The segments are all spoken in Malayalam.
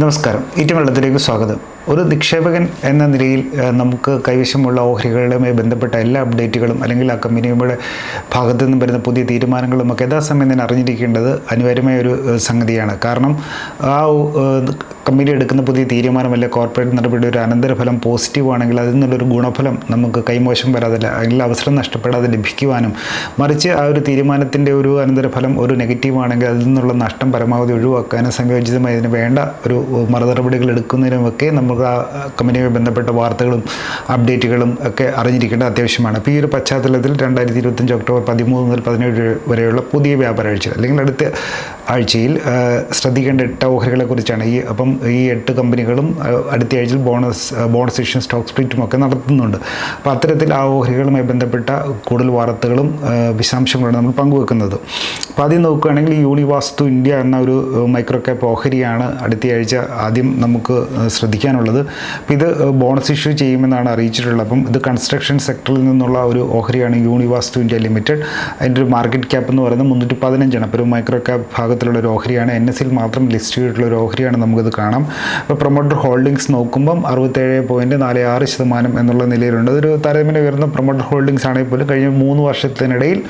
നമസ്കാരം. ഈറ്റം വെള്ളത്തിലേക്ക് സ്വാഗതം. ഒരു നിക്ഷേപകൻ എന്ന നിലയിൽ നമുക്ക് കൈവശമുള്ള ഓഹരികളുമായി ബന്ധപ്പെട്ട എല്ലാ അപ്ഡേറ്റുകളും അല്ലെങ്കിൽ ആ കമ്പനിയുടെ ഭാഗത്തു നിന്നും വരുന്ന പുതിയ തീരുമാനങ്ങളും ഒക്കെ യഥാസമയം തന്നെ അറിഞ്ഞിരിക്കേണ്ടത് അനിവാര്യമായ ഒരു സംഗതിയാണ്. കാരണം ആ കമ്പനി എടുക്കുന്ന പുതിയ തീരുമാനം അല്ലെങ്കിൽ കോർപ്പറേറ്റ് നടപടി ഒരു അനന്തരഫലം പോസിറ്റീവ് ആണെങ്കിൽ അതിൽ നിന്നുള്ളൊരു ഗുണഫലം നമുക്ക് കൈമോശം വരാതെ അല്ലെങ്കിൽ അവസരം നഷ്ടപ്പെടാതെ ലഭിക്കുവാനും മറിച്ച് ആ ഒരു തീരുമാനത്തിന്റെ ഒരു അനന്തരഫലം ഒരു നെഗറ്റീവ് ആണെങ്കിൽ അതിൽ നിന്നുള്ള നഷ്ടം പരമാവധി ഒഴിവാക്കാനും സംയോജിതമായി അതിന് വേണ്ട ഒരു മറുനടപടികൾ എടുക്കുന്നതിനുമൊക്കെ നമുക്ക് കമ്പനിയുമായി ബന്ധപ്പെട്ട വാർത്തകളും അപ്ഡേറ്റുകളും ഒക്കെ അറിഞ്ഞിരിക്കേണ്ടത് അത്യാവശ്യമാണ്. അപ്പോൾ ഈ ഒരു പശ്ചാത്തലത്തിൽ രണ്ടായിരത്തി ഇരുപത്തഞ്ച് ഒക്ടോബർ പതിമൂന്ന് മുതൽ പതിനേഴ് വരെയുള്ള പുതിയ വ്യാപാര ആഴ്ച അല്ലെങ്കിൽ അടുത്ത ആഴ്ചയിൽ ശ്രദ്ധിക്കേണ്ട എട്ട് ഓഹരികളെ കുറിച്ചാണ് ഈ അപ്പം ഈ എട്ട് കമ്പനികളും അടുത്ത ആഴ്ചയിൽ ബോണസ് ബോണസ് ഇഷ്യൻ സ്റ്റോക്ക് സ്പ്ലിറ്റും ഒക്കെ നടത്തുന്നുണ്ട്. അപ്പോൾ അത്തരത്തിൽ ആ ഓഹരികളുമായി ബന്ധപ്പെട്ട കൂടുതൽ വാർത്തകളും വിശദാംശങ്ങളാണ് നമ്മൾ പങ്കുവെക്കുന്നത്. അപ്പോൾ ആദ്യം നോക്കുകയാണെങ്കിൽ യൂണിവാസ്തു ഇന്ത്യ എന്ന ഒരു മൈക്രോ ക്യാപ്പ് ഓഹരിയാണ് അടുത്ത ആഴ്ച ആദ്യം നമുക്ക് ആ, അപ്പോൾ ഇത് ബോണസ് ഇഷ്യൂ ചെയ്യുമെന്നാണ് അറിയിച്ചിട്ടുള്ളത്. അപ്പം ഇത് കൺസ്ട്രക്ഷൻ സെക്ടറിൽ നിന്നുള്ള ഒരു ഓഹരിയാണ് യൂണിവാസ്തു ഇന്ത്യ ലിമിറ്റഡ് അതിന്റെ ഒരു മാർക്കറ്റ് ക്യാപ്പ് എന്ന് പറയുന്നത് മുന്നൂറ്റി പതിനഞ്ചാണ്. അപ്പോൾ ഒരു മൈക്രോ ക്യാപ്പ് ഭാഗത്തിലുള്ള ഒരു ഓഹരിയാണ്. എൻ എസ് സിയിൽ മാത്രം ലിസ്റ്റ് ചെയ്തിട്ടുള്ള ഒരു ഓഹരിയാണ് നമുക്കിത് കാണാം. അപ്പോൾ പ്രൊമോട്ടർ ഹോൾഡിംഗ്സ് നോക്കുമ്പം അറുപത്തേഴ് പോയിന്റ് നാല് ആറ് ശതമാനം എന്നുള്ള നിലയിലുണ്ട്. അതൊരു താരതമ്യം ഉയർന്ന പ്രൊമോട്ടർ ഹോൾഡിംഗ്സ് ആണെങ്കിൽ പോലും കഴിഞ്ഞ മൂന്ന് വർഷത്തിനിടയിൽ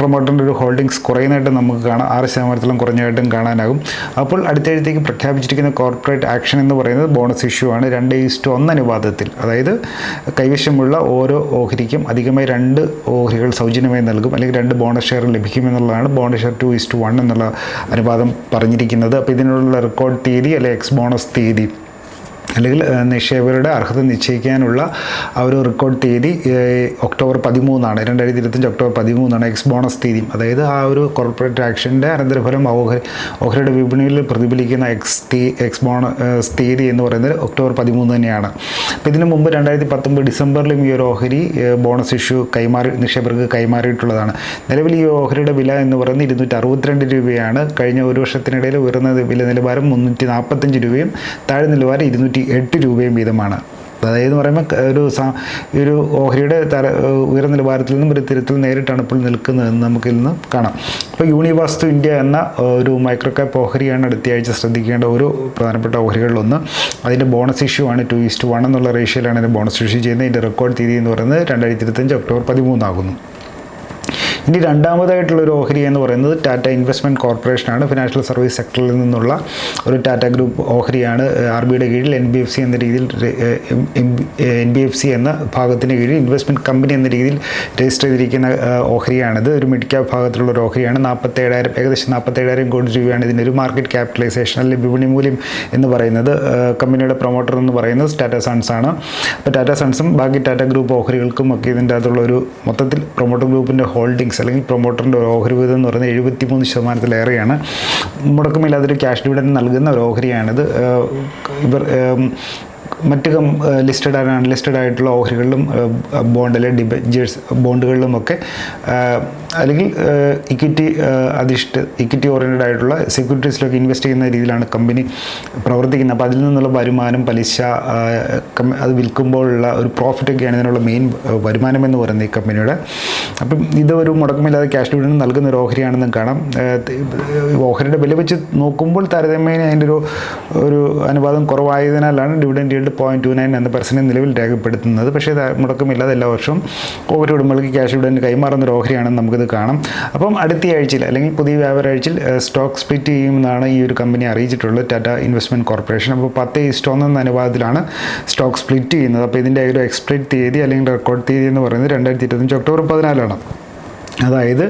പ്രൊമോട്ടറിന്റെ ഒരു ഹോൾഡിങ്സ് കുറയുന്നതായിട്ട് നമുക്ക് കാണാം. ആറ് ശതമാനത്തിലും കുറഞ്ഞതായിട്ടും കാണാനാകും. അപ്പോൾ അടുത്തഴത്തേക്ക് പ്രഖ്യാപിച്ചിരിക്കുന്ന കോർപ്പറേറ്റ് ആക്ഷൻ എന്ന് പറയുന്നത് ബോണസ് ഇഷ്യൂ ആണ്. രണ്ട് ഈസ്റ്റ് ഒന്ന് അനുപാതത്തിൽ അതായത് കൈവശമുള്ള ഓരോ ഓഹരിക്കും അധികമായി രണ്ട് ഓഹരികൾ സൗജന്യമായി നൽകും അല്ലെങ്കിൽ രണ്ട് bonus share ലഭിക്കുമെന്നുള്ളതാണ് bonus share two is to one എന്നുള്ള അനുപാതം പറഞ്ഞിരിക്കുന്നത്. അപ്പോൾ ഇതിനുള്ള റെക്കോർഡ് തീയതി അല്ലെങ്കിൽ എക്സ് ബോണസ് തീയതി അല്ലെങ്കിൽ നിക്ഷേപകരുടെ അർഹത നിശ്ചയിക്കാനുള്ള ആ ഒരു റെക്കോർഡ് തീയതി ഒക്ടോബർ പതിമൂന്നാണ് രണ്ടായിരത്തി ഇരുപത്തഞ്ച് ഒക്ടോബർ പതിമൂന്നാണ് എക്സ് ബോണസ് തീയതി. അതായത് ആ ഒരു കോർപ്പറേറ്റ് ആക്ഷന്റെ അനന്തരഫലം ഓഹരി ഓഹരിയുടെ വിപണിയിൽ പ്രതിഫലിക്കുന്ന എക്സ് തീ എക്സ് ബോണസ് തീയതി എന്ന് പറയുന്നത് ഒക്ടോബർ പതിമൂന്ന് തന്നെയാണ്. അപ്പോൾ ഇതിനു മുമ്പ് രണ്ടായിരത്തി പത്തൊമ്പത് ഡിസംബറിലും ഈ ഒരു ഓഹരി ബോണസ് ഇഷ്യൂ കൈമാറി നിക്ഷേപകർക്ക് കൈമാറിയിട്ടുള്ളതാണ്. നിലവിൽ ഈ ഓഹരിയുടെ വില എന്ന് പറയുന്നത് ഇരുന്നൂറ്റി അറുപത്തിരണ്ട് രൂപയാണ്. കഴിഞ്ഞ ഒരു വർഷത്തിനിടയിൽ ഉയർന്ന വില നിലവാരം മുന്നൂറ്റി നാൽപ്പത്തഞ്ച് രൂപയും താഴെ നിലവാരം ഇരുന്നൂറ്റി എട്ട് രൂപയും വീതമാണ്. അതായത് പറയുമ്പോൾ ഒരു ഒരു ഓഹരിയുടെ തല ഉയർന്ന നിലവാരത്തിൽ നിന്നും ഒരു തിരുത്തിൽ നേരിട്ടാണ് ഇപ്പോൾ നിൽക്കുന്നതെന്ന് നമുക്കിൽ നിന്ന് കാണാം. അപ്പോൾ യൂണിവാസ്തു ഇന്ത്യ എന്ന ഒരു മൈക്രോ ക്യാപ്പ് ഓഹരിയാണ് അടുത്ത ആഴ്ച ശ്രദ്ധിക്കേണ്ട ഒരു പ്രധാനപ്പെട്ട ഓഹരികളിലൊന്ന്. അതിന്റെ ബോണസ് ഇഷ്യൂ ആണ് ടു ഈസ്റ്റ് വൺ എന്നുള്ള റേഷ്യയിലാണ് അതിന്റെ ബോണസ് ഇഷ്യൂ ചെയ്യുന്നത്. ഇതിന്റെ റെക്കോർഡ് തീയതി എന്ന് പറയുന്നത് രണ്ടായിരത്തി ഇരുപത്തഞ്ച് ഒക്ടോബർ പതിമൂന്നാകുന്നു. ഇനി രണ്ടാമതായിട്ടുള്ള ഒരു ഓഹരി എന്ന് പറയുന്നത് ടാറ്റ ഇൻവെസ്റ്റ്മെന്റ് കോർപ്പറേഷനാണ്. ഫിനാൻഷ്യൽ സർവീസ് സെക്ടറിൽ നിന്നുള്ള ഒരു ടാറ്റ ഗ്രൂപ്പ് ഓഹരിയാണ് ആർ ബിയുടെ കീഴിൽ എൻ ബി എഫ് സി എന്ന രീതിയിൽ എൻ ബി എഫ് സി എന്ന ഭാഗത്തിന് കീഴിൽ ഇൻവെസ്റ്റ്മെന്റ് കമ്പനി എന്ന രീതിയിൽ രജിസ്റ്റർ ചെയ്തിരിക്കുന്ന ഓഹരിയാണിത്. ഒരു മിഡ് ക്യാപ് ഭാഗത്തിലുള്ള ഒരു ഓഹരിയാണ്. നാൽപ്പത്തേഴായിരം ഏകദേശം നാൽപ്പത്തേഴായിരം കോടി രൂപയാണ് ഇതിന്റെ ഒരു മാർക്കറ്റ് ക്യാപിറ്റലൈസേഷൻ അല്ലെങ്കിൽ വിപണി മൂല്യം എന്ന് പറയുന്നത്. കമ്പനിയുടെ പ്രൊമോട്ടർ എന്ന് പറയുന്നത് ടാറ്റ സൺസ് ആണ്. അപ്പോൾ ടാറ്റ സൺസും ബാക്കി ടാറ്റ ഗ്രൂപ്പ് ഓഹരികൾക്കും ഒക്കെ ഇതിന്റെ അകത്തുള്ള ഒരു മൊത്തത്തിൽ പ്രൊമോട്ടർ ഗ്രൂപ്പിന്റെ ഹോൾഡിങ്സ് അല്ലെങ്കിൽ പ്രൊമോട്ടറിന്റെ ഒരു ഓഹരി വിധം എന്ന് പറയുന്നത് എഴുപത്തി മൂന്ന് ശതമാനത്തിലേറെയാണ് മുടക്കമില്ലാതൊരു ക്യാഷ് ഡിവിഡൻ നൽകുന്ന ഒരു ഓഹരിയാണിത്. ഇവർ മറ്റ് കം ലിസ്റ്റഡ് ആൻഡ് അൺലിസ്റ്റഡ് ആയിട്ടുള്ള ഓഹരികളിലും ബോണ്ടിലെ ഡിബഞ്ചേഴ്സ് ബോണ്ടുകളിലുമൊക്കെ അല്ലെങ്കിൽ ഇക്വിറ്റി അധിഷ്ഠ ഇക്വിറ്റി ഓറിയന്റഡ് ആയിട്ടുള്ള സെക്യൂരിറ്റീസിലൊക്കെ ഇൻവെസ്റ്റ് ചെയ്യുന്ന രീതിയിലാണ് കമ്പനി പ്രവർത്തിക്കുന്നത്. അപ്പോൾ അതിൽ നിന്നുള്ള വരുമാനം പലിശ അത് വിൽക്കുമ്പോഴുള്ള ഒരു പ്രോഫിറ്റൊക്കെയാണ് ഇതിനുള്ള മെയിൻ വരുമാനം എന്ന് പറയുന്നത് ഈ കമ്പനിയുടെ അപ്പം ഇത് ഒരു മുടക്കമില്ലാതെ ക്യാഷ് ഡിവിഡൻ നൽകുന്ന ഒരു ഓഹരിയാണെന്നും കാണാം. ഓഹരിയുടെ വില വെച്ച് നോക്കുമ്പോൾ താരതമ്യേന അതിന്റെ ഒരു ഒരു അനുപാതം കുറവായതിനാലാണ് dividend yield point two nine എന്ന പെർസെന്റ് നിലവിൽ രേഖപ്പെടുത്തുന്നത്. പക്ഷേ മുടക്കമില്ലാതെ എല്ലാ വർഷവും ഓഹരി ഉടമകൾക്ക് ക്യാഷ് ഡിവിഡൻ കൈമാറുന്ന ഒരു ഓഹരിയാണെന്ന് നമുക്കിത് കാണാം. അപ്പം അടുത്ത ആഴ്ചയിൽ അല്ലെങ്കിൽ പുതിയ വ്യാപാര ആഴ്ചയിൽ സ്റ്റോക്ക് സ്പ്ലിറ്റ് ചെയ്യുമെന്നാണ് ഈ ഒരു കമ്പനി അറിയിച്ചിട്ടുള്ളത് ടാറ്റ ഇൻവെസ്റ്റ്മെന്റ് കോർപ്പറേഷൻ. അപ്പോൾ പത്ത് എന്ന അനുപാതത്തിലാണ് സ്റ്റോക്ക് സ്പ്ലിറ്റ് ചെയ്യുന്നത്. അപ്പോൾ ഇതിന്റെ ഒരു എക്സ്പ്ലിറ്റ് തീയതി അല്ലെങ്കിൽ റെക്കോർഡ് തീയതി എന്ന് പറയുന്നത് രണ്ടായിരത്തി ഇരുപത്തഞ്ച് ഒക്ടോബർ പതിനാലാണ്. അതായത്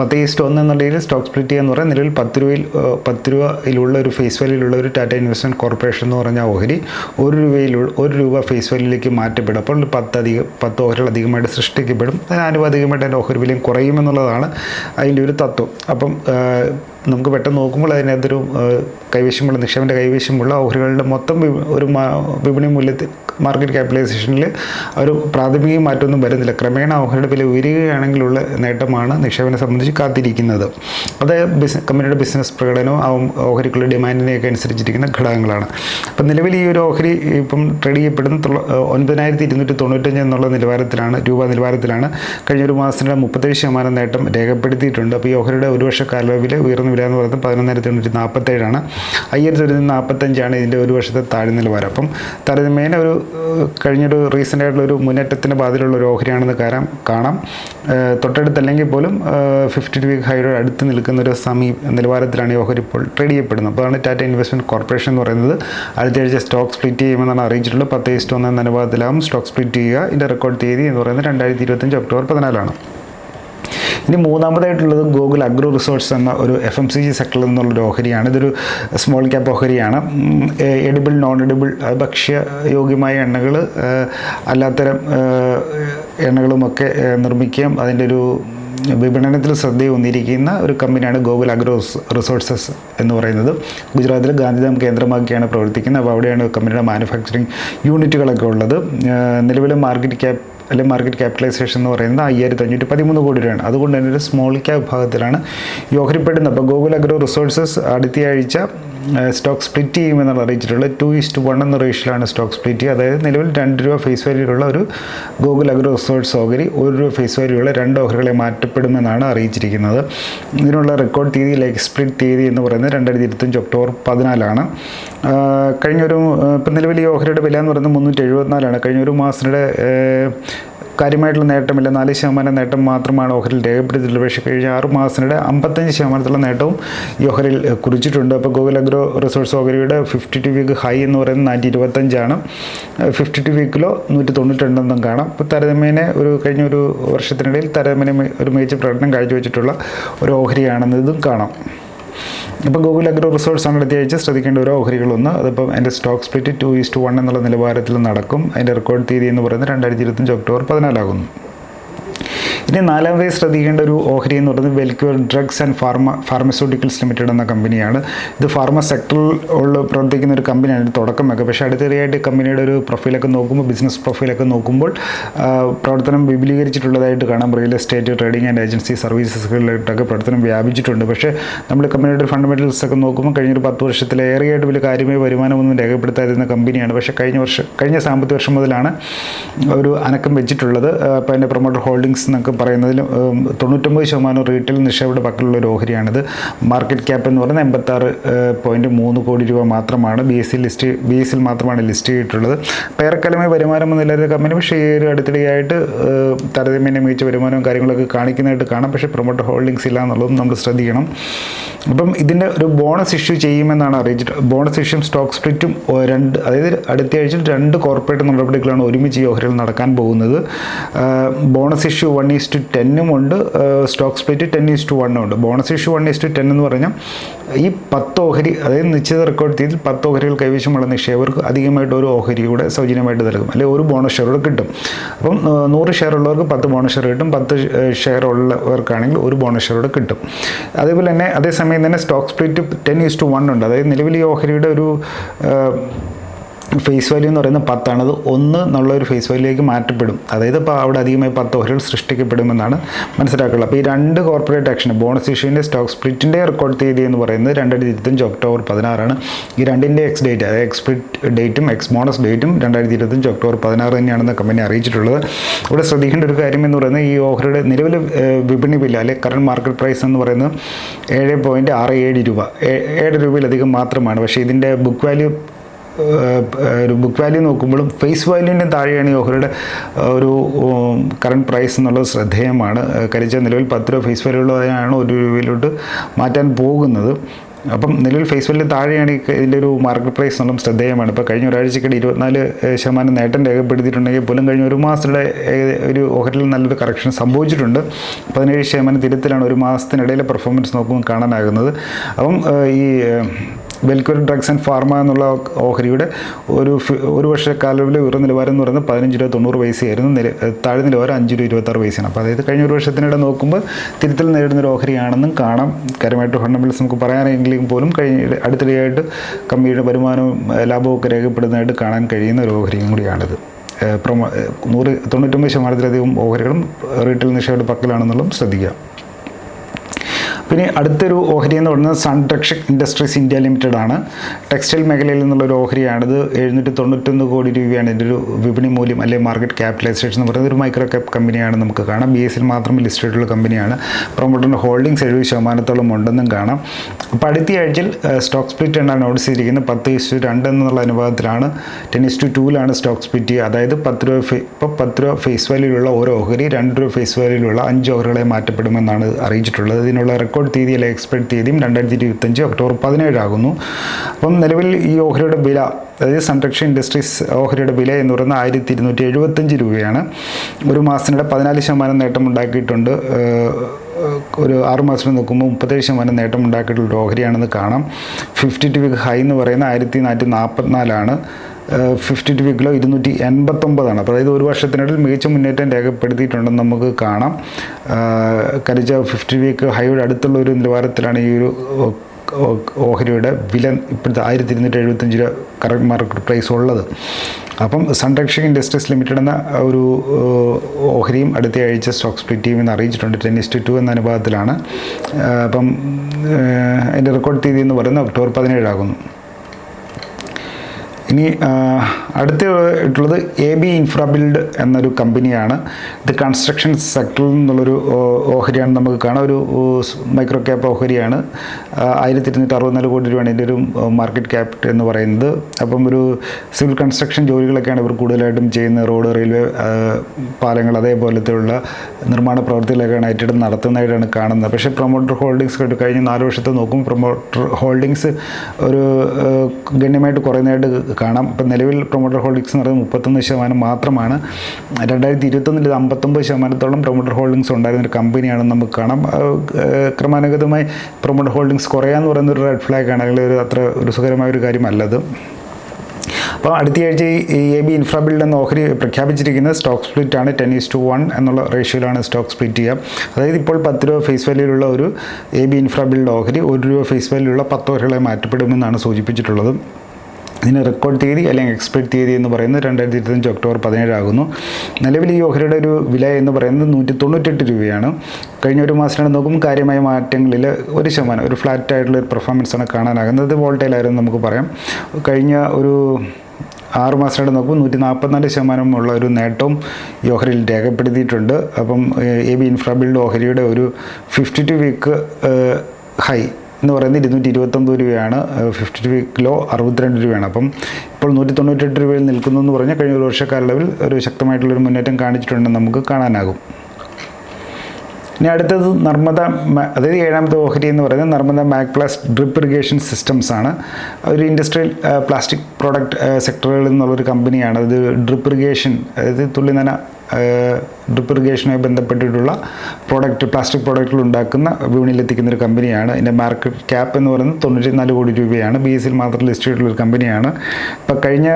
പത്ത് ഈസ്റ്റ് ഒന്ന് രീതിയിൽ സ്റ്റോക്ക് സ്പ്ലിറ്റ് എന്ന് പറഞ്ഞാൽ നിലവിൽ പത്ത് രൂപയിൽ പത്ത് രൂപയിലുള്ള ഒരു ഫേസ് വാല്യൂലുള്ള ഒരു ടാറ്റ ഇൻവെസ്റ്റ്മെന്റ് കോർപ്പറേഷൻ എന്ന് പറഞ്ഞ ഓഹരി ഒരു രൂപയിലുള്ള ഒരു രൂപ ഫേസ് വാല്യൂലേക്ക് മാറ്റപ്പെടും. അപ്പോൾ പത്ത് അധികം പത്ത് ഓഹരികൾ അധികമായിട്ട് സൃഷ്ടിക്കപ്പെടും. അതിന് ആനുപാതികമായിട്ട് അതിന്റെ ഓഹരി വിലയും കുറയുമെന്നുള്ളതാണ് അതിന്റെ ഒരു തത്വം. അപ്പം നമുക്ക് പെട്ടെന്ന് നോക്കുമ്പോൾ അതിനകത്തൊരു കൈവശമുള്ള നിക്ഷേപന്റെ കൈവശമുള്ള ഓഹരികളുടെ മൊത്തം ഒരു വിപണി മൂല്യത്തിൽ മാർക്കറ്റ് ക്യാപിറ്റലൈസേഷനിൽ ഒരു പ്രാഥമിക മാറ്റമൊന്നും വരുന്നില്ല. ക്രമേണ ഓഹരിയുടെ വില ഉയരുകയാണെങ്കിലുള്ള നേട്ടമാണ് നിക്ഷേപനെ സംബന്ധിച്ച് കാത്തിരിക്കുന്നത്. അത് ബിസ് കമ്പനിയുടെ ബിസിനസ് പ്രകടനവും ആ ഓഹരിക്കുള്ള ഡിമാൻഡിനെയൊക്കെ അനുസരിച്ചിരിക്കുന്ന ഘടകങ്ങളാണ്. അപ്പം നിലവിൽ ഈ ഒരു ഓഹരി ഇപ്പം ട്രേഡ് ചെയ്യപ്പെടുന്ന ഒൻപതിനായിരത്തി ഇരുന്നൂറ്റി തൊണ്ണൂറ്റഞ്ച് എന്നുള്ള നിലവാരത്തിലാണ് രൂപ നിലവാരത്തിലാണ് കഴിഞ്ഞ ഒരു മാസത്തിനിടെ മുപ്പത്തേഴ് ശതമാനം നേട്ടം രേഖപ്പെടുത്തിയിട്ടുണ്ട്. അപ്പോൾ ഈ ഓഹരിയുടെ ഒരു വർഷ കാലയളവിൽ ഉയർന്ന വില എന്ന് പറയുന്നത് പതിനൊന്നായിരത്തി എണ്ണൂറ്റി നാൽപ്പത്തേഴാണ് അയ്യായിരത്തി ഒരുന്നൂറ്റി നാൽപ്പത്തഞ്ചാണ് ഇതിന്റെ ഒരു വർഷത്തെ താഴെ നിലവാരം. അപ്പം താരതമ്യേന ഒരു കഴിഞ്ഞൊരു റീസെന്റ് ആയിട്ടുള്ള ഒരു മുന്നേറ്റത്തിന്റെ പാതിലുള്ള ഒരു ഓഹരിയാണെന്ന് കാരം കാണാം. തൊട്ടടുത്തല്ലെങ്കിൽ പോലും ഫിഫ്റ്റി ടു വീക്ക് ഹൈയുടെ അടുത്ത് നിൽക്കുന്ന ഒരു സമീ നിലവാരത്തിലാണ് ഈ ഓഹരി ഇപ്പോൾ ട്രേഡ് ചെയ്യപ്പെടുന്നത്. അപ്പോൾ അതാണ് ടാറ്റ ഇൻവെസ്റ്റ്മെന്റ് കോർപ്പറേഷൻ എന്ന് പറയുന്നത്. അടുത്ത ആഴ്ച സ്റ്റോക്ക് സ്പ്ലിറ്റ് ചെയ്യുമെന്നാണ് അറിയിച്ചിട്ടുള്ളത്. പത്ത് ഇഷ്ടം എന്ന അനുപാതത്തിലാവും സ്റ്റോക്ക് സ്പ്ലിറ്റ് ചെയ്യുക. ഇതിന്റെ റെക്കോർഡ് തീയതി എന്ന് പറയുന്നത് രണ്ടായിരത്തി ഇരുപത്തഞ്ച് ഒക്ടോബർ പതിനാലാണ്. ഇനി മൂന്നാമതായിട്ടുള്ളത് ഗൂഗിൾ അഗ്രോ റിസോർട്സ് എന്ന ഒരു എഫ് എം സി ജി സെക്ടറിൽ നിന്നുള്ളൊരു ഓഹരിയാണ്. ഇതൊരു സ്മോൾ ക്യാപ്പ് ഓഹരിയാണ്. എഡിബിൾ നോൺ എഡിബിൾ ഭക്ഷ്യ യോഗ്യമായ എണ്ണകൾ അല്ലാത്തരം എണ്ണകളുമൊക്കെ നിർമ്മിക്കാം നിർമ്മിക്കുകയും അതിന്റെ ഒരു വിപണനത്തിൽ ശ്രദ്ധയൂന്നിരിക്കുന്ന ഒരു കമ്പനിയാണ് ഗോകുൽ അഗ്രോ റിസോഴ്സസ് എന്ന് പറയുന്നത്. ഗുജറാത്തിൽ ഗാന്ധിധാം കേന്ദ്രമാക്കിയാണ് പ്രവർത്തിക്കുന്നത്. അപ്പോൾ അവിടെയാണ് കമ്പനിയുടെ മാനുഫാക്ചറിങ് യൂണിറ്റുകളൊക്കെ ഉള്ളത്. നിലവിലെ മാർക്കറ്റ് ക്യാപ് അല്ലെങ്കിൽ മാർക്കറ്റ് ക്യാപിറ്റലൈസേഷൻ എന്ന് പറയുന്നത് അയ്യായിരത്തി അഞ്ഞൂറ്റി പതിമൂന്ന് കോടി രൂപയാണ്. അതുകൊണ്ട് തന്നെ ഒരു സ്മോൾ ക്യാപ് വിഭാഗത്തിലാണ് ഈ ഓഹരിപ്പെടുന്നത്. അപ്പോൾ ഗോകുൽ അഗ്രോ റിസോഴ്സസ് അടുത്തയാഴ്ച സ്റ്റോക്ക് സ്പ്ലിറ്റ് ചെയ്യുമെന്നാണ് അറിയിച്ചിട്ടുള്ളത് ടു ഇസ്റ്റ് വൺ എന്ന റേഷ്യയിലാണ് സ്റ്റോക്ക് സ്പ്ലിറ്റ് ചെയ്യുക. അതായത് നിലവിൽ രണ്ട് രൂപ ഫേസ് വാല്യൂലുള്ള ഒരു ഗൂഗിൾ അഗ്രോ റിസോർട്സ് ഓഹരി ഒരു രൂപ ഫേസ് വാല്യൂള്ള രണ്ട് ഓഹരികളെ മാറ്റപ്പെടുമെന്നാണ് അറിയിച്ചിരിക്കുന്നത്. ഇതിനുള്ള റെക്കോർഡ് തീയതി ലൈക്ക് സ്പ്ലിറ്റ് തീയതി എന്ന് പറയുന്നത് രണ്ടായിരത്തി ഇരുപത്തഞ്ച് ഒക്ടോബർ പതിനാലാണ്. കഴിഞ്ഞൊരു ഇപ്പം നിലവിൽ ഈ ഓഹരിയുടെ വില എന്ന് പറയുന്നത് മുന്നൂറ്റി എഴുപത്തിനാലാണ്. കഴിഞ്ഞൊരു മാസത്തിനിടെ കാര്യമായിട്ടുള്ള നേട്ടമില്ല. നാല് ശതമാനം നേട്ടം മാത്രമാണ് ഓഹരിൽ രേഖപ്പെടുത്തിയിട്ടുള്ളത്. പക്ഷേ കഴിഞ്ഞ ആറ് മാസത്തിനിടെ അമ്പത്തഞ്ച് ശതമാനത്തിലുള്ള നേട്ടവും ഈ ഓഹരിൽ കുറിച്ചിട്ടുണ്ട്. അപ്പോൾ ഗൂഗിൾ അഗ്രോ റിസോഴ്സ് ഓഹരിയുടെ ഫിഫ്റ്റി ടു വീക്ക് ഹൈ എന്ന് പറയുന്നത് നാനൂറ്റി ഇരുപത്തഞ്ചാണ് ഫിഫ്റ്റി ടു വീക്കിലോ നൂറ്റി തൊണ്ണൂറ്റിരണ്ടെന്നും കാണാം. ഇപ്പോൾ താരതമ്യേന ഒരു കഴിഞ്ഞ ഒരു വർഷത്തിനിടയിൽ താരതമ്യേന ഒരു മികച്ച പ്രകടനം കാഴ്ചവെച്ചിട്ടുള്ള ഒരു ഓഹരിയാണെന്ന് ഇതും കാണാം. ഇപ്പോൾ ഗൂഗിൾ അഗ്രോ റിസോർട്ട്സ് ആണ് അടുത്ത ആഴ്ച ശ്രദ്ധിക്കേണ്ട ഒരു ഓഹരികളൊന്ന്. അതിപ്പം എന്റെ stock split two is to one എന്നുള്ള നിലവാരത്തിൽ നടക്കും. അതിന്റെ റെക്കോർഡ് തീയതി എന്ന് പറയുന്നത് രണ്ടായിരത്തി ഇരുപത്തഞ്ച് ഒക്ടോബർ പതിനാലാകുന്നു. ഇനി നാലാമതായി ശ്രദ്ധിക്കേണ്ട ഒരു ഓഹരി എന്ന് പറയുന്നത് Welcure drugs and pharma pharmaceuticals limited എന്ന കമ്പനിയാണ്. ഇത് ഫാർമ സെക്ടറിൽ ഉള്ള പ്രവർത്തിക്കുന്ന ഒരു കമ്പനിയാണ്. തുടക്കം തുടക്കമൊക്കെ പക്ഷേ അടുത്തിടെയായിട്ട് കമ്പനിയുടെ ഒരു പ്രൊഫൈലൊക്കെ നോക്കുമ്പോൾ ബിസിനസ് പ്രൊഫൈലൊക്കെ നോക്കുമ്പോൾ പ്രവർത്തനം വിപുലീകരിച്ചിട്ടുള്ളതായിട്ട് കാണാം real estate trading and agency സർവീസസുകളിലായിട്ടൊക്കെ പ്രവർത്തനം വ്യാപിച്ചിട്ടുണ്ട്. പക്ഷേ നമ്മൾ കമ്പനിയുടെ ഫണ്ടമെന്റൽസ് ഒക്കെ നോക്കുമ്പോൾ കഴിഞ്ഞൊരു പത്ത് വർഷത്തിലേറെയായിട്ട് വലിയ കാര്യമായ വരുമാനമൊന്നും രേഖപ്പെടുത്താതിരുന്ന കമ്പനിയാണ്. പക്ഷേ കഴിഞ്ഞ വർഷം കഴിഞ്ഞ സാമ്പത്തിക വർഷം മുതലാണ് ഒരു അനക്കം വെച്ചിട്ടുള്ളത്. അപ്പോൾ അതിന്റെ പ്രൊമോട്ടർ ഹോൾഡിങ്സ് എന്നൊക്കെ പറയുന്നതിൽ തൊണ്ണൂറ്റൊമ്പത് ശതമാനം റീറ്റെയിൽ നിക്ഷേപയുടെ പക്കലുള്ള ഒരു ഓഹരിയാണിത്. മാർക്കറ്റ് ക്യാപ്പ് എന്ന് പറയുന്നത് എൺപത്താറ് പോയിന്റ് മൂന്ന് കോടി രൂപ മാത്രമാണ് B S E list B S സിയിൽ മാത്രമാണ് ലിസ്റ്റ് ചെയ്തിട്ടുള്ളത്. പേരക്കാലമായി വരുമാനമൊന്നും നിലയിൽ കമ്പനി പക്ഷേ ഈ ഒരു അടുത്തിടെയായിട്ട് താരതമ്യേന മികച്ച വരുമാനവും കാര്യങ്ങളൊക്കെ കാണിക്കുന്നതായിട്ട് കാണാം. പക്ഷേ പ്രൊമോട്ടർ ഹോൾഡിങ്സ് ഇല്ല എന്നുള്ളതും നമ്മൾ ശ്രദ്ധിക്കണം. അപ്പം ഇതിന്റെ ഒരു ബോണസ് ഇഷ്യൂ ചെയ്യുമെന്നാണ് അറിയിച്ചിട്ട് ബോണസ് ഇഷ്യൂം സ്റ്റോക്ക് സ്പ്ലിറ്റും രണ്ട് അതായത് അടുത്ത ആഴ്ചയിൽ രണ്ട് കോർപ്പറേറ്റ് നടപടികളാണ് ഒരുമിച്ച് ഈ ഓഹരികൾ നടക്കാൻ പോകുന്നത്. Bonus issue one is to ടെന്നും ഉണ്ട് stock split ten is to വണ്ണും ഉണ്ട്. Bonus issue one is to ten എന്ന് പറഞ്ഞാൽ ഈ പത്ത് ഓഹരി അതായത് നിശ്ചിത റെക്കോർഡ് തീയതിയിൽ പത്ത് ഓഹരികൾ കൈവശമുള്ള നിക്ഷേപകർക്ക് അധികമായിട്ട് ഒരു ഓഹരി കൂടെ സൗജന്യമായിട്ട് നൽകും. അല്ലെങ്കിൽ ഒരു ബോണസ് ഷെയർ കൂടെ കിട്ടും. അപ്പം നൂറ് ഷെയർ ഉള്ളവർക്ക് പത്ത് ബോണസ് ഷെയർ കിട്ടും. പത്ത് ഷെയർ ഉള്ളവർക്കാണെങ്കിൽ ഒരു ബോണസ് ഷെയർ കൂടെ കിട്ടും. അതേപോലെ തന്നെ അതേസമയം തന്നെ stock split ten is to one ഉണ്ട്. അതായത് നിലവിൽ ഈ ഓഹരിയുടെ ഒരു ഫേസ് വാല്യൂ എന്ന് പറയുന്നത് പത്താണ് അത് ഒന്ന് എന്നുള്ള ഒരു ഫേസ് വാല്യൂലേക്ക് മാറ്റപ്പെടും. അതായത് ഇപ്പോൾ അവിടെ അധികമായി പത്ത് ഓഹരികൾ സൃഷ്ടിക്കപ്പെടുമെന്നാണ് മനസ്സിലാക്കുന്നത് അപ്പോൾ ഈ രണ്ട് കോർപ്പറേറ്റ് ആക്ഷൻ ബോണസ് ഇഷ്യൂവിന്റെ സ്റ്റോക്ക് സ്പ്ലിറ്റിന്റെ റെക്കോർഡ് തീയതി എന്ന് പറയുന്നത് രണ്ടായിരത്തി ഇരുപത്തഞ്ച് ഒക്ടോബർ പതിനാറാണ്. ഈ രണ്ടിന്റെ എക്സ് ഡേറ്റ് അതായത് എക്സ് സ്പ്ലിറ്റ് ഡേറ്റും എക്സ് ബോണസ് ഡേറ്റും രണ്ടായിരത്തി ഇരുപത്തഞ്ച് ഒക്ടോബർ പതിനാറ് തന്നെയാണെന്ന് കമ്പനി അറിയിച്ചിട്ടുള്ളത്. ഇവിടെ ശ്രദ്ധിക്കേണ്ട ഒരു കാര്യം എന്ന് പറയുന്നത് ഈ ഓഹരിയുടെ നിലവിൽ വിപണി വില അല്ലെങ്കിൽ കറണ്ട് മാർക്കറ്റ് പ്രൈസ് എന്ന് പറയുന്നത് ഏഴ് പോയിന്റ് ആറ് ഏഴ് രൂപ. ഏഴ് രൂപയിലധികം മാത്രമാണ്. പക്ഷേ ഇതിന്റെ ബുക്ക് വാല്യൂ ഒരു ബുക്ക് വാല്യൂ നോക്കുമ്പോഴും ഫേസ് വാല്യൂവിന്റെ താഴെയാണ് ഓഹരിയുടെ ഒരു കറണ്ട് പ്രൈസ് എന്നുള്ളത് ശ്രദ്ധേയമാണ്. കരിച്ച നിലവിൽ പത്ത് രൂപ ഫേസ് വാല്യൂ ഉള്ളതിനാണ് ഒരു രൂപയിലോട്ട് മാറ്റാൻ പോകുന്നത്. അപ്പം നിലവിൽ ഫേസ് വാല്യൂ താഴെയാണ് ഇതിന്റെ ഒരു മാർക്കറ്റ് പ്രൈസ് എന്നുള്ളത് ശ്രദ്ധേയമാണ്. ഇപ്പോൾ കഴിഞ്ഞ ഒരാഴ്ചക്കിടെ ഇരുപത്തിനാല് ശതമാനം നേട്ടം രേഖപ്പെടുത്തിയിട്ടുണ്ടെങ്കിൽ പോലും കഴിഞ്ഞ ഒരു മാസത്തിലെ ഒരു ഓഹരിൽ നല്ലൊരു കറക്ഷൻ സംഭവിച്ചിട്ടുണ്ട്. പതിനേഴ് ശതമാനം തിരുത്തിലാണ് ഒരു മാസത്തിനിടയിലെ പെർഫോമൻസ് നോക്കുമ്പോൾ കാണാനാകുന്നത്. അപ്പം ഈ വെൽക്യൂർ ഡ്രഗ്സ് ആൻഡ് ഫാർമ എന്നുള്ള ഓഹരിയുടെ ഒരു ഒരു വർഷ കാലയളവിലെ ഉയർന്ന നിലവാരം എന്ന് പറയുന്നത് പതിനഞ്ച് രൂപ തൊണ്ണൂറ് പൈസയായിരുന്നു. നില താഴെ നിലവാരം അഞ്ച് രൂപ ഇരുപത്താറ് പൈസയാണ്. അപ്പോൾ അതായത് കഴിഞ്ഞ ഒരു വർഷത്തിനിടെ നോക്കുമ്പോൾ തിരുത്തൽ നേരിടുന്ന ഒരു ഓഹരിയാണെന്നും കാണാം. കാര്യമായിട്ട് ഫണ്ടമെന്റൽസ് നമുക്ക് പറയാനെങ്കിലും പോലും കഴിഞ്ഞ അടുത്തിടെയായിട്ട് കമ്പനിയുടെ വരുമാനവും ലാഭമൊക്കെ രേഖപ്പെടുന്നതായിട്ട് കാണാൻ കഴിയുന്ന ഒരു ഓഹരിയും കൂടിയാണിത്. പ്രൊമോ നൂറ് തൊണ്ണൂറ്റൊമ്പത് ശതമാനത്തിലധികം ഓഹരികളും റീറ്റെയിൽ നിക്ഷേപയുടെ പക്കലാണെന്നുള്ളതും ശ്രദ്ധിക്കുക. പിന്നെ അടുത്തൊരു ഓഹരി എന്ന് പറയുന്നത് സൺരക്ഷക് ഇൻഡസ്ട്രീസ് ഇന്ത്യ ലിമിറ്റഡ് ആണ്. ടെക്സ്റ്റൈൽ മേഖലയിൽ നിന്നുള്ള ഒരു ഓഹരിയാണിത്. എഴുന്നൂറ്റി തൊണ്ണൂറ്റൊന്ന് കോടി രൂപയാണ് ഇതിന്റെ ഒരു വിപണി മൂല്യം അല്ലെങ്കിൽ മാർക്കറ്റ് ക്യാപിറ്റലൈസേഷൻ എന്ന് പറയുന്നത്. ഒരു മൈക്രോ ക്യാപ് കമ്പനിയാണ് നമുക്ക് കാണാം. ബി എസിൽ മാത്രം ലിസ്റ്റ് ആയിട്ടുള്ള കമ്പനിയാണ് പ്രൊമോട്ടറിന്റെ ഹോൾഡിംഗ്സ് എഴുപത് ശതമാനത്തോളം ഉണ്ടെന്നും കാണാം. അപ്പോൾ അടുത്ത ആഴ്ചയിൽ സ്റ്റോക്ക് സ്പ്ലിറ്റ് എന്നാണ് നോട്ടീസ് ചെയ്തിരിക്കുന്നത് പത്ത് ഇസ്റ്റു രണ്ട് എന്നുള്ള അനുപാതത്തിലാണ്. ടെൻ ഇസ്റ്റു ടൂവിലാണ് സ്റ്റോക്ക് സ്പ്ലിറ്റ് അതായത് പത്ത് രൂപ ഇപ്പോൾ പത്ത് രൂപ ഫേസ് വാല്യൂലുള്ള ഓരോ ഓഹരി രണ്ട് രൂപ ഫേസ് വാല്യൂലുള്ള അഞ്ച് ഓഹരികളെ മാറ്റപ്പെടുമെന്നാണ് അറിയിച്ചിട്ടുള്ളത്. ഇതിനുള്ള റെക്കോർഡ് തീയതി അല്ലെങ്കിൽ എക്സ്പെക്ട് തീയതിയും രണ്ടായിരത്തി ഇരുപത്തഞ്ച് ഒക്ടോബർ പതിനേഴാകുന്നു. അപ്പം നിലവിൽ ഈ ഓഹരിയുടെ വില അതായത് സംരക്ഷ ഇൻഡസ്ട്രീസ് ഓഹരിയുടെ വില എന്ന് പറയുന്നത് ആയിരത്തി ഇരുന്നൂറ്റി എഴുപത്തഞ്ച് രൂപയാണ്. ഒരു മാസത്തിനിടെ പതിനാല് ശതമാനം നേട്ടം ഉണ്ടാക്കിയിട്ടുണ്ട് ഏഹ്, ഒരു ആറ് മാസം നോക്കുമ്പോൾ മുപ്പത്തേഴ് ശതമാനം നേട്ടം ഉണ്ടാക്കിയിട്ടുള്ള ഓഹരിയാണെന്ന് കാണാം. ഫിഫ്റ്റി ടു വീക്ക് ഹൈ എന്ന് പറയുന്ന ആയിരത്തി നാനൂറ്റി നാൽപ്പത്തിനാലാണ് ഫിഫ്റ്റി ടു വീക്കിലോ ഇരുന്നൂറ്റി എൺപത്തൊമ്പതാണ് അതായത് ഒരു വർഷത്തിനിടയിൽ മികച്ച മുന്നേറ്റം രേഖപ്പെടുത്തിയിട്ടുണ്ടെന്ന് നമുക്ക് കാണാം. കരിച്ച ഫിഫ്റ്റി വീക്ക് ഹൈയുടെ അടുത്തുള്ള ഒരു നിലവാരത്തിലാണ് ഈ ഒരു ഓഹരിയുടെ വില ഇപ്പോഴത്തെ ആയിരത്തി ഇരുന്നൂറ്റി എഴുപത്തഞ്ച് രൂപ കറക്റ്റ് മാർക്കറ്റ് പ്രൈസ് ഉള്ളത്. അപ്പം സൺരക്ഷക് ഇൻഡസ്ട്രീസ് ലിമിറ്റഡ് എന്ന ഒരു ഓഹരിയും അടുത്ത ആഴ്ച സ്റ്റോക്ക് സ്പ്ലിറ്റ് ചെയ്യുമെന്ന് അറിയിച്ചിട്ടുണ്ട്. ടെൻ ഇസ്റ്റു ടു എന്ന അനുപാതത്തിലാണ്. അപ്പം അതിന്റെ റെക്കോർഡ് തീയതി എന്ന് പറയുന്നത് ഒക്ടോബർ പതിനേഴാകുന്നു. ഇനി അടുത്തുള്ളത് എ ബി ഇൻഫ്ര ബിൽഡ് എന്നൊരു കമ്പനിയാണ്. ഇത് കൺസ്ട്രക്ഷൻ സെക്ടറിൽ നിന്നുള്ളൊരു ഓഹരിയാണ് നമുക്ക് കാണാം. ഒരു മൈക്രോ ക്യാപ്പ് ഓഹരിയാണ്. ആയിരത്തി ഇരുന്നൂറ്റി അറുപത്തിനാല് കോടി രൂപയാണ് ഇതിന്റെ ഒരു മാർക്കറ്റ് ക്യാപിറ്റൽ എന്ന് പറയുന്നത്. അപ്പം ഒരു സിവിൽ കൺസ്ട്രക്ഷൻ ജോലികളൊക്കെയാണ് ഇവർ കൂടുതലായിട്ടും ചെയ്യുന്നത്. റോഡ് റെയിൽവേ പാലങ്ങൾ അതേപോലത്തെയുള്ള നിർമ്മാണ പ്രവർത്തികളൊക്കെയാണ് ഏറ്റെടുത്ത് നടത്തുന്നതായിട്ടാണ് കാണുന്നത്. പക്ഷേ പ്രൊമോട്ടർ ഹോൾഡിങ്സ് കണ്ടു കഴിഞ്ഞ നാല് വർഷത്തെ നോക്കും പ്രൊമോട്ടർ ഹോൾഡിങ്സ് ഒരു ഗണ്യമായിട്ട് കുറയുന്നതായിട്ട് കാണാം. ഇപ്പം നിലവിൽ പ്രൊമോട്ടർ ഹോൾഡിങ്സ് എന്ന് പറയുന്നത് മുപ്പത്തൊന്ന് ശതമാനം മാത്രമാണ്. രണ്ടായിരത്തി ഇരുപത്തൊന്നിൽ അമ്പത്തൊമ്പത് ശതമാനത്തോളം പ്രൊമോട്ടർ ഹോൾഡിങ്സ് ഉണ്ടായിരുന്ന ഒരു കമ്പനിയാണെന്ന് നമുക്ക് കാണാം. ക്രമാനുഗതമായി പ്രൊമോട്ടർ ഹോൾഡിങ്സ് കുറയാന്ന് പറയുന്ന ഒരു റെഡ് ഫ്ലാഗ് ആണ്. അല്ലെങ്കിൽ ഒരു അത്ര ഒരു സുഖകരമായ ഒരു കാര്യമല്ലത് അപ്പോൾ അടുത്ത ആഴ്ച ഈ എ ബി ഇൻഫ്രാ ബിൽഡ് എന്ന ഓഹരി പ്രഖ്യാപിച്ചിരിക്കുന്ന സ്റ്റോക്ക് സ്പ്ലിറ്റ് ആണ്. ടെൻ ഈസ് ടു വൺ എന്നുള്ള റേഷ്യോയിലാണ് സ്റ്റോക്ക് സ്പ്ലിറ്റ് ചെയ്യുക. അതായത് ഇപ്പോൾ പത്ത് രൂപ ഫേസ് വാല്യൂലുള്ള ഒരു എ ബി ഇൻഫ്രാ ബിൽഡ് ഓഹരി ഒരു രൂപ ഫേസ് വാല്യൂലുള്ള പത്ത് ഓഹരികളെ മാറ്റപ്പെടുമെന്നാണ് സൂചിപ്പിച്ചിട്ടുള്ളത്. ഇതിന് റെക്കോർഡ് തീയതി അല്ലെങ്കിൽ എക്സ്പെക്ട് തീയതി എന്ന് പറയുന്നത് രണ്ടായിരത്തി ഇരുപത്തഞ്ച് ഒക്ടോബർ പതിനേഴാകുന്നു നിലവിൽ ഈ ഓഹരിയുടെ ഒരു വില എന്ന് പറയുന്നത് നൂറ്റി തൊണ്ണൂറ്റെട്ട് രൂപയാണ്. കഴിഞ്ഞ ഒരു മാസത്തിലാണ് നോക്കുമ്പോൾ കാര്യമായ മാറ്റങ്ങളിൽ ഒരു ശതമാനം ഒരു ഫ്ലാറ്റ് ആയിട്ടുള്ള ഒരു പെർഫോമൻസ് ആണ് കാണാനാകുന്നത്. വോൾട്ടേലായിരുന്നു നമുക്ക് പറയാം. കഴിഞ്ഞ ഒരു ആറ് മാസമായിട്ട് നോക്കുമ്പോൾ നൂറ്റി നാൽപ്പത്തിനാല് ശതമാനമുള്ള ഒരു നേട്ടവും ഈ ഓഹരിയിൽ രേഖപ്പെടുത്തിയിട്ടുണ്ട്. അപ്പം എ ബി ഇൻഫ്രാബിൾഡ് ഓഹരിയുടെ ഒരു ഫിഫ്റ്റി ടു വീക്ക് ഹൈ എന്ന് പറയുന്നത് ഇരുന്നൂറ്റി ഇരുപത്തൊമ്പത് രൂപയാണ് ഫിഫ്റ്റി ടു കിലോ അറുപത്തിരണ്ട് രൂപയാണ്. അപ്പം ഇപ്പോൾ നൂറ്റി തൊണ്ണൂറ്റെട്ട് രൂപയിൽ നിൽക്കുന്നു എന്ന് പറഞ്ഞാൽ കഴിഞ്ഞ ഒരു വർഷക്കാലയളവിൽ ഒരു ശക്തമായിട്ടുള്ളൊരു മുന്നേറ്റം കാണിച്ചിട്ടുണ്ടെന്ന് നമുക്ക് കാണാനാകും. ഇനി അടുത്തത് നർമ്മദ അതായത് ഏഴാമത്തെ ഓഹരി എന്ന് പറയുന്നത് Narmada Macplast drip irrigation systems ആണ്. ഒരു ഇൻഡസ്ട്രിയൽ പ്ലാസ്റ്റിക് പ്രോഡക്റ്റ് സെക്ടറുകളിൽ നിന്നുള്ളൊരു കമ്പനിയാണ്. അത് ഡ്രിപ്പ് ഇറിഗേഷൻ അതായത് തുള്ളിനന ഡ്രിപ്പ് ഇറിഗേഷനുമായി ബന്ധപ്പെട്ടിട്ടുള്ള പ്രോഡക്റ്റ് പ്ലാസ്റ്റിക് പ്രോഡക്റ്റുകൾ ഉണ്ടാക്കുന്ന വിപണിയിലെത്തിക്കുന്ന ഒരു കമ്പനിയാണ് ഇതിന്റെ മാർക്കറ്റ് ക്യാപ്പ് എന്ന് പറയുന്നത് തൊണ്ണൂറ്റി കോടി രൂപയാണ്. ബി എസിൽ മാത്രം ലിസ്റ്റ് ചെയ്തിട്ടുള്ള ഒരു കമ്പനിയാണ് ഇപ്പോൾ കഴിഞ്ഞ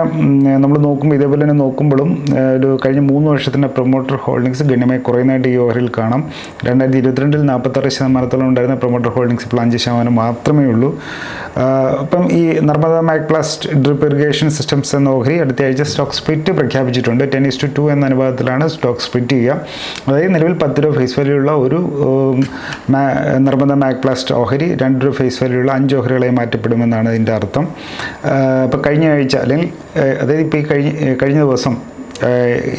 നമ്മൾ നോക്കുമ്പോൾ ഇതേപോലെ തന്നെ നോക്കുമ്പോഴും ഒരു കഴിഞ്ഞ മൂന്ന് വർഷത്തിന്റെ പ്രൊമോട്ടർ ഹോൾഡിങ്സ് ഗണ്യമായി കുറയുന്നതായിട്ട് ഈ ഓഹരിയിൽ കാണാം. രണ്ടായിരത്തി ഇരുപത്തിരണ്ടിൽ നാൽപ്പത്താറ് ശതമാനത്തോളം ഉണ്ടായിരുന്ന പ്രൊമോട്ടർ ഹോൾഡിങ്സ് ഇപ്പോൾ അഞ്ച് ശതമാനം മാത്രമേ ഉള്ളൂ. ഇപ്പം ഈ Narmada Macplast drip irrigation systems എന്ന ഓഹരി അടുത്ത ആഴ്ച സ്റ്റോക്ക് സ്പ്ലിറ്റ് പ്രഖ്യാപിച്ചിട്ടുണ്ട്. ടെൻ ഇസ് ടു ടു എന്ന അനുപാതത്തിലാണ് സ്റ്റോക്ക് സ്പ്ലിറ്റ് ചെയ്യുക. അതായത് നിലവിൽ പത്ത് രൂപ ഫേസ് വാല്യൂ ഉള്ള ഒരു നിർബന്ധ മാക്പ്ലാസ്റ്റ് ഓഹരി രണ്ട് രൂപ ഫേസ് വാല്യൂ ഉള്ള അഞ്ച് ഓഹരികളായി മാറ്റപ്പെടുമെന്നാണ് ഇതിന്റെ അർത്ഥം. ഇപ്പോൾ കഴിഞ്ഞ ആഴ്ച അല്ലെങ്കിൽ അതായത് ഇപ്പോൾ ഈ കഴിഞ്ഞ കഴിഞ്ഞ ദിവസം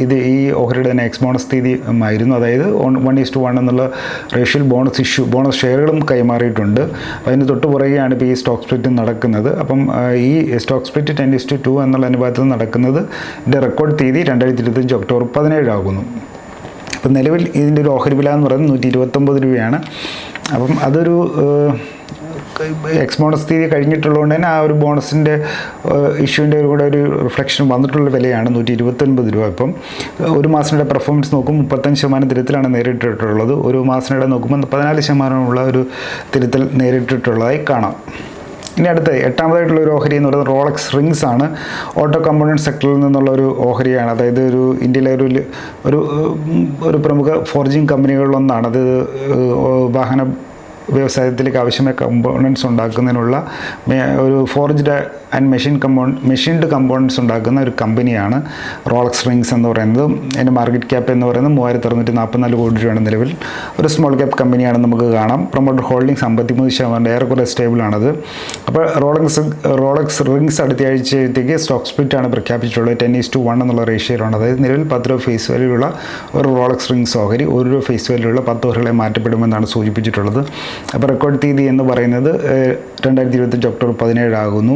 ഇത് ഈ ഓഹരിയുടെ തന്നെ എക്സ് ബോണസ് തീയതി ആയിരുന്നു. അതായത് വൺ ഈസ് ടു വൺ എന്നുള്ള റേഷ്യൽ ബോണസ് ഇഷ്യൂ ബോണസ് ഷെയറുകളും കൈമാറിയിട്ടുണ്ട്. അതിന് തൊട്ട് പുറകെയാണ് ഇപ്പോൾ ഈ സ്റ്റോക്ക് സ്പ്ലിറ്റ് നടക്കുന്നത്. അപ്പം ഈ stock split ten is to എന്നുള്ള അനുപാതത്തിൽ നടക്കുന്നത് ഇതിന്റെ റെക്കോർഡ് തീയതി രണ്ടായിരത്തി ഇരുപത്തഞ്ച് ഒക്ടോബർ പതിനേഴാകുന്നു. അപ്പം നിലവിൽ ഇതിന്റെ ഒരു ഓഹരി വില എന്ന് പറയുന്നത് നൂറ്റി ഇരുപത്തൊമ്പത് രൂപയാണ്. അപ്പം അതൊരു എക്സ് ബോണസ് തീയതി കഴിഞ്ഞിട്ടുള്ളതുകൊണ്ട് തന്നെ ആ ഒരു ബോണസിന്റെ ഇഷ്യൂവിന്റെ കൂടെ ഒരു റിഫ്ലക്ഷൻ വന്നിട്ടുള്ള വിലയാണ് നൂറ്റി ഇരുപത്തൊൻപത് രൂപ. ഇപ്പം ഒരു മാസത്തിന്റെ പെർഫോമൻസ് നോക്കും മുപ്പത്തഞ്ച് ശതമാനം തിരുത്തലാണ് നേരിട്ടിട്ടുള്ളത്. ഒരു മാസത്തിനിടെ നോക്കുമ്പോൾ പതിനാല് ശതമാനമുള്ള ഒരു തിരുത്തൽ നേരിട്ടിട്ടുള്ളതായി കാണാം. ഇനി അടുത്ത എട്ടാമതായിട്ടുള്ള ഒരു ഓഹരി എന്ന് പറയുന്നത് റോളക്സ് റിങ്സ് ആണ്. ഓട്ടോ കമ്പോണന്റ് സെക്ടറിൽ നിന്നുള്ള ഒരു ഓഹരിയാണ്. അതായത് ഒരു ഇന്ത്യയിലെ ഒരു ഒരു ഒരു പ്രമുഖ ഫോർജിങ് കമ്പനികളിലൊന്നാണ് അത് വാഹന വ്യവസായത്തിലേക്ക് ആവശ്യമായ കമ്പോണൻസ് ഉണ്ടാക്കുന്നതിനുള്ള ഒരു forged and machine compo machined components ഉണ്ടാക്കുന്ന ഒരു കമ്പനിയാണ് റോളക്സ് റിങ്സ് എന്ന് പറയുന്നത്. അതിന്റെ മാർക്കറ്റ് ക്യാപ്പ് എന്ന് പറയുന്നത് മൂവായിരത്തി അറുന്നൂറ്റി നാൽപ്പത്തിനാല് കോടി രൂപയാണ് നിലവിൽ. ഒരു സ്മോൾ ക്യാപ്പ് കമ്പനിയാണെന്ന് നമുക്ക് കാണാം. പ്രൊമോട്ടർ ഹോൾഡിംഗ്സ് അമ്പത്തിമൂന്ന് ശതമാനം ഏറെക്കുറെ സ്റ്റേബിളാണത് അപ്പോൾ റോളക്സ് റോളക്സ് റിങ്സ് അടുത്ത ആഴ്ചത്തേക്ക് സ്റ്റോക്ക് സ്പ്ലിറ്റ് ആണ് പ്രഖ്യാപിച്ചിട്ടുള്ളത്. ടെൻ ഈസ് ടു വൺ എന്നുള്ള റേഷ്യയിലാണ് അതായത് നിലവിൽ പത്ത് രൂപ ഫേസ് വാല്യൂയുള്ള ഒരു റോളക്സ് റിങ്സ് ഓഹരി ഒരു രൂപ ഫേസ് വാല്യൂള്ള പത്ത് ഓഹരികളെ മാറ്റപ്പെടുമെന്നാണ് സൂചിപ്പിച്ചിട്ടുള്ളത്. അപ്പോൾ റെക്കോർഡ് തീയതി എന്ന് പറയുന്നത് രണ്ടായിരത്തി ഇരുപത്തഞ്ച് ഒക്ടോബർ പതിനേഴാകുന്നു.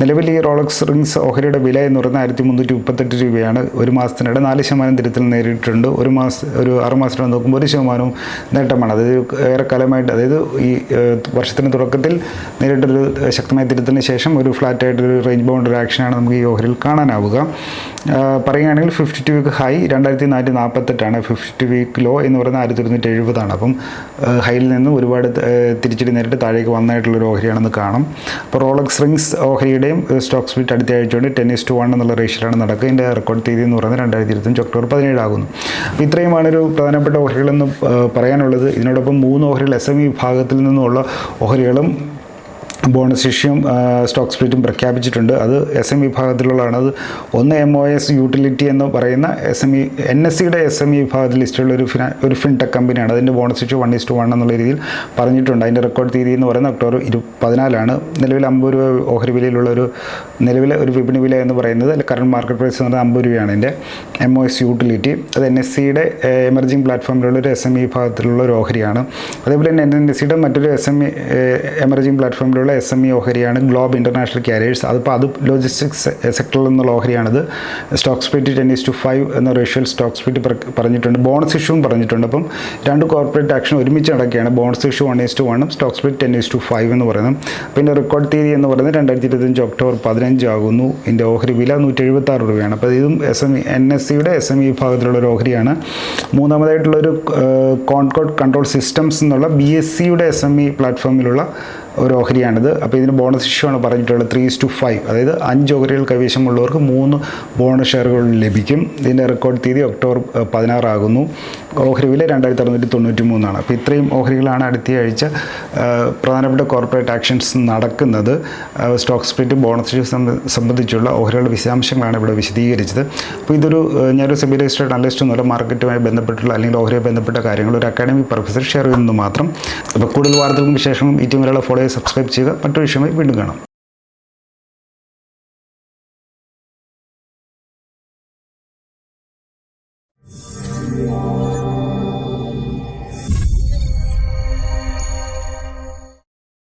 നിലവിൽ ഈ റോളക്സ് റിങ്സ് ഓഹരിയുടെ വില എന്ന് പറയുന്നത് ആയിരത്തി മുന്നൂറ്റി മുപ്പത്തെട്ട് രൂപയാണ്. ഒരു മാസത്തിനിടെ നാല് ശതമാനം തിരുത്തൽ നേരിട്ടിട്ടുണ്ട്. ഒരു മാസം ഒരു ആറ് മാസത്തിനിടെ നോക്കുമ്പോൾ ഒരു ശതമാനവും നേട്ടമാണ്. അതായത് ഏറെക്കാലമായിട്ട് അതായത് ഈ വർഷത്തിന്റെ തുടക്കത്തിൽ നേരിട്ടൊരു ശക്തമായ തിരുത്തലിന് ശേഷം ഒരു ഫ്ലാറ്റായിട്ടൊരു റേഞ്ച് ബൗണ്ട് ഒരു ആക്ഷനാണ് നമുക്ക് ഈ ഓഹരിയിൽ കാണാനാവുക. പറയുകയാണെങ്കിൽ ഫിഫ്റ്റി ടു വീക്ക് ഹൈ രണ്ടായിരത്തി നാനൂറ്റി നാൽപ്പത്തെട്ടാണ് ഫിഫ്റ്റി ടു വീക്ക് ലോ എന്ന് പറയുന്നത് ആയിരത്തി ഇരുന്നൂറ്റി എഴുപതാണ്. അപ്പം ഹൈയിൽ നിന്ന് ഒരുപാട് ആഹ് തിരിച്ചടി നേരിട്ട് താഴേക്ക് വന്നായിട്ടുള്ളൊരു ഓഹരിയാണെന്ന് കാണാം. അപ്പോൾ റോളക്സ് റിങ്സ് ഓഹരിയുടെയും സ്റ്റോക്ക് സ്പ്ലിറ്റ് അടുത്ത ആഴ്ചയുണ്ട് ടെൻ ഇസ് ടു വൺ എന്നുള്ള റേഷ്യയിലാണ് നടക്കുക. ഇതിന്റെ റെക്കോർഡ് തീയതി എന്ന് പറയുന്നത് രണ്ടായിരത്തി ഇരുപത്തഞ്ച് ഒക്ടോബർ പതിനേഴ് ആകുന്നു അപ്പോൾ ഇത്രയുമാണ് ഒരു പ്രധാനപ്പെട്ട ഓഹരികളെന്ന് പറയാനുള്ളത്. ഇതിനോടൊപ്പം മൂന്ന് ഓഹരികൾ എസ് എം വിഭാഗത്തിൽ നിന്നുള്ള ഓഹരികളും ബോണസ് ഇഷ്യൂം സ്റ്റോക്ക് സ്പ്ലിറ്റും പ്രഖ്യാപിച്ചിട്ടുണ്ട്. അത് എസ് എം ഇ വിഭാഗത്തിലുള്ളതാണ്. അത് ഒന്ന് എം ഒ എസ് യൂട്ടിലിറ്റി എന്ന് പറയുന്ന S M E N S സിയുടെ എസ് എം ഇ വിഭാഗത്തിൽ ലിസ്റ്റുള്ള ഒരു ഫിനാ ഒരു ഫിൻടെക് കമ്പനിയാണ് അതിന്റെ bonus issue one is to one എന്നുള്ള രീതിയിൽ പറഞ്ഞിട്ടുണ്ട്. അതിന്റെ റെക്കോർഡ് തീയതി എന്ന് പറയുന്നത് ഒക്ടോബർ ഇരു പതിനാലാണ്. നിലവിൽ അമ്പത് രൂപ ഓഹരി വിലയിലുള്ള ഒരു നിലവിലെ ഒരു വിപണി വില എന്ന് പറയുന്നത് അല്ലെങ്കിൽ കറണ്ട് മാർക്കറ്റ് പ്രൈസ് എന്ന് പറയുന്നത് അമ്പത് രൂപയാണ് അതിന്റെ എം ഒ എസ് യൂട്ടിലിറ്റി അത് എൻ എസ് സിയുടെ എമർജിംഗ് പ്ലാറ്റ്ഫോമിലുള്ള ഒരു എസ് എം ഇ വിഭാഗത്തിലുള്ള ഒരു ഓഹരിയാണ്. അതേപോലെ തന്നെ എൻ എസ് സിയുടെ മറ്റൊരു എസ് എം ഇ എമർജിംഗ് പ്ലാറ്റ്ഫോമിലുള്ള എസ് എം ഇ ഓഹരിയാണ് ഗ്ലോബ് ഇന്റർനാഷണൽ കാരിയേഴ്സ് അതിപ്പോൾ അത് ലോജിസ്റ്റിക്സ് സെക്ടറിൽ നിന്നുള്ള ഓഹരിയാണിത്. Stock split ten is to five എന്ന റേഷ്യൽ സ്റ്റോക്ക് സ്പ്ലിറ്റ് പറഞ്ഞിട്ടുണ്ട്. ബോണസ് ഇഷ്യൂവും പറഞ്ഞിട്ടുണ്ട്. അപ്പം രണ്ട് കോർപ്പറേറ്റ് ആക്ഷൻ ഒരുമിച്ച് നടക്കുകയാണ്. Bonus issue one is to വണ്ണും stock split ten is to five എന്ന് പറയുന്നത്. പിന്നെ റെക്കോർഡ് തീയതി എന്ന് പറയുന്നത് രണ്ടായിരത്തി ഇരുപത്തഞ്ച് ഒക്ടോബർ പതിനഞ്ച് ആകുന്നു. ഇതിന്റെ ഓഹരി വില നൂറ്റി എഴുപത്താറ് രൂപയാണ്. അപ്പോൾ ഇതും S M E N S സിയുടെ എസ് എം ഇ വിഭാഗത്തിലുള്ള ഒരു ഓഹരിയാണ്. മൂന്നാമതായിട്ടുള്ളൊരു കോൺകോഡ് കൺട്രോൾ സിസ്റ്റംസ് എന്നുള്ള ബി എസ് സിയുടെ എസ് എം ഇ പ്ലാറ്റ്ഫോമിലുള്ള ഒരു ഓഹരിയാണിത്. അപ്പോൾ ഇതിന് ബോണസ് ഇഷ്യൂ ആണ് പറഞ്ഞിട്ടുള്ളത് ത്രീ ടു ഫൈവ് അതായത് അഞ്ച് ഓഹരികൾ കൈവശമുള്ളവർക്ക് മൂന്ന് ബോണസ് ഷെയറുകൾ ലഭിക്കും. ഇതിന്റെ റെക്കോർഡ് തീയതി ഒക്ടോബർ പതിനാറാകുന്നു ഓഹരി വില രണ്ടായിരത്തി അറുന്നൂറ്റി തൊണ്ണൂറ്റി മൂന്നാണ് അപ്പോൾ ഇത്രയും ഓഹരികളാണ് അടുത്ത ആഴ്ച പ്രധാനപ്പെട്ട കോർപ്പറേറ്റ് ആക്ഷൻസ് നടക്കുന്നത്. സ്റ്റോക്ക് സ്പ്ലിറ്റ് ബോണസ് സംബന്ധിച്ചുള്ള ഓഹരികളുടെ വിശദാംശങ്ങളാണ് ഇവിടെ വിശദീകരിച്ചത്. അപ്പോൾ ഇതൊരു ഞാനൊരു സെബി രജിസ്റ്റേഡ് അനലിസ്റ്റ് എന്നുള്ള മാർക്കറ്റുമായി ബന്ധപ്പെട്ടുള്ള അല്ലെങ്കിൽ ഓഹരിയെ ബന്ധപ്പെട്ട കാര്യങ്ങൾ ഒരു അക്കാഡമിക് പർപ്പസിൽ ഷെയർ ചെയ്യുന്നത് മാത്രം. അപ്പോൾ കൂടുതൽ വാർത്തകൾക്കും വിശേഷങ്ങളും ഈ ടീമിലുള്ള ഫോളോ സബ്സ്ക്രൈബ് ചെയ്യുക. മറ്റൊരു വിഷയമായി വീണ്ടും കാണാം.